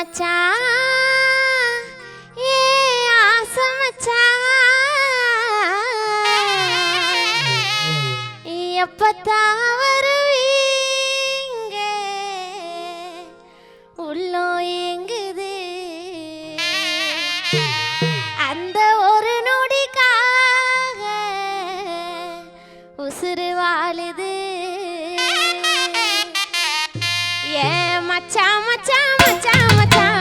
மச்சான் ஏ ஆசை மச்சான் எப்பத்தான் வருவீங்க? உள்ளோ எங்குது அந்த ஒரு நொடிக்காக உசுறு வாழுது. ஏ மச்சான் மச்சான் மச்சான் மச்சான்